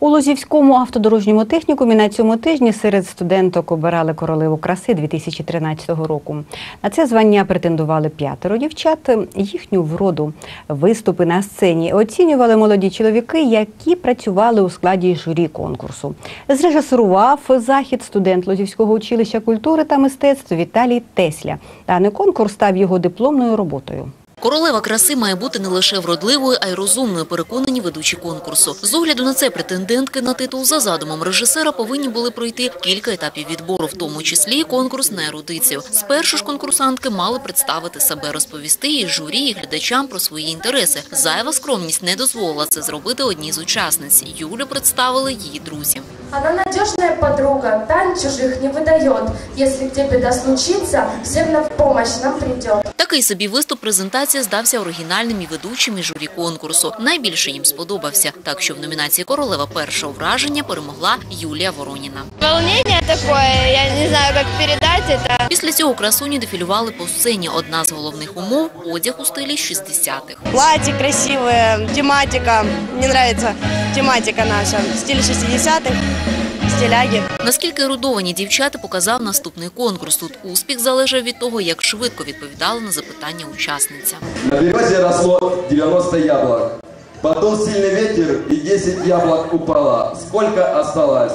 У Лозівському автодорожньому технікумі на цьому тижні серед студенток обирали королеву краси 2013 року. На це звання претендували п'ятеро дівчат. Їхню вроду, виступи на сцені оцінювали молоді чоловіки, які працювали у складі журі конкурсу. Зрежисурував захід студент Лозівського училища культури та мистецтв Віталій Тесля. Даний конкурс став його дипломною роботою. Королева краси має бути не лише вродливою, а й розумною, переконані ведучі конкурсу. З огляду на це претендентки на титул за задумом режисера повинні були пройти кілька етапів відбору, в тому числі конкурс на ерудицію. Спершу ж конкурсантки мали представити себе, розповісти і журі, і глядачам про свої інтереси. Зайва скромність не дозволила це зробити одній з учасниць. Юлю представили її друзі. Она надежная подруга, тайн чужих не выдает. Если где беда случится, всем на помощь нам придет. Такий собі виступ презентація здався оригінальним і ведучим і журі конкурсу. Найбільше їм сподобався. Так що в номінації королева першого враження перемогла Юлія Вороніна. Волнение такое, я не знаю, как передать это. Після цього красуні дефілювали по сцені. Одна з головних умов одяг у стилі 60-х. Платье красивое, тематика. Мне нравится тематика наша. Стиль 60-х, стиляги. Наскільки ерудовані дівчата показав наступний конкурс. Тут успіх залежав від того, як швидко відповідали на запитання учасниця. На березе росло 90 яблок. Потом сильный ветер и 10 яблок упало. Сколько осталось?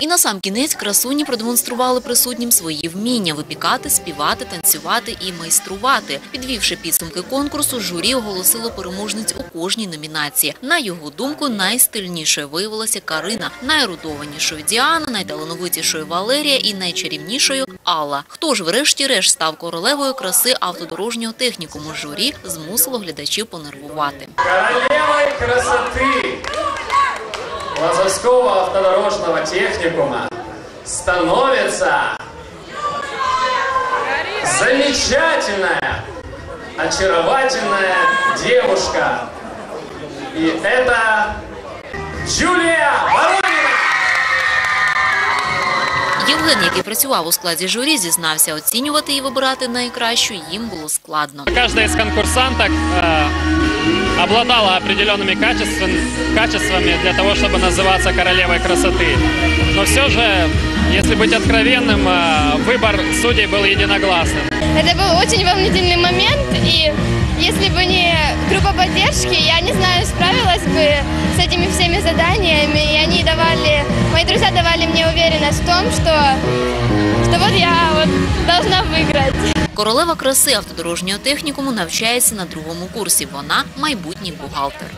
І на сам кінець красуні продемонстрували присутнім свої вміння випікати, співати, танцювати і майструвати. Підвівши підсумки конкурсу, журі оголосило переможниць у кожній номінації. На його думку, найстильнішою виявилася Карина, найрудованішою Діана, найталановитішою Валерія і найчарівнішою Алла. Хто ж, врешті-решт, став королевою краси автодорожнього технікуму? Журі змусило глядачів понервувати. Королевой красоты Лазовского автодорожного техникума становится замечательная, очаровательная девушка. И это Джулия Воронина! Євген, який працював у складі журі, зізнався, оцінювати і вибирати найкращу їм було складно. Каждая из конкурсанток э, обладала определенными качествен- качествами для того, чтобы называться королевой красоты. Но все же, если быть откровенным, э, выбор судей был единогласным. Это был очень волнительный момент, и если бы не группа поддержки, я не знаю, справилась бы с этими всеми заданиями, и они давали, мои друзья давали мне уверенность в том, что, что вот я вот должна выиграть. Королева краси автодорожнього технікуму навчається на другому курсі. Вона майбутній бухгалтер.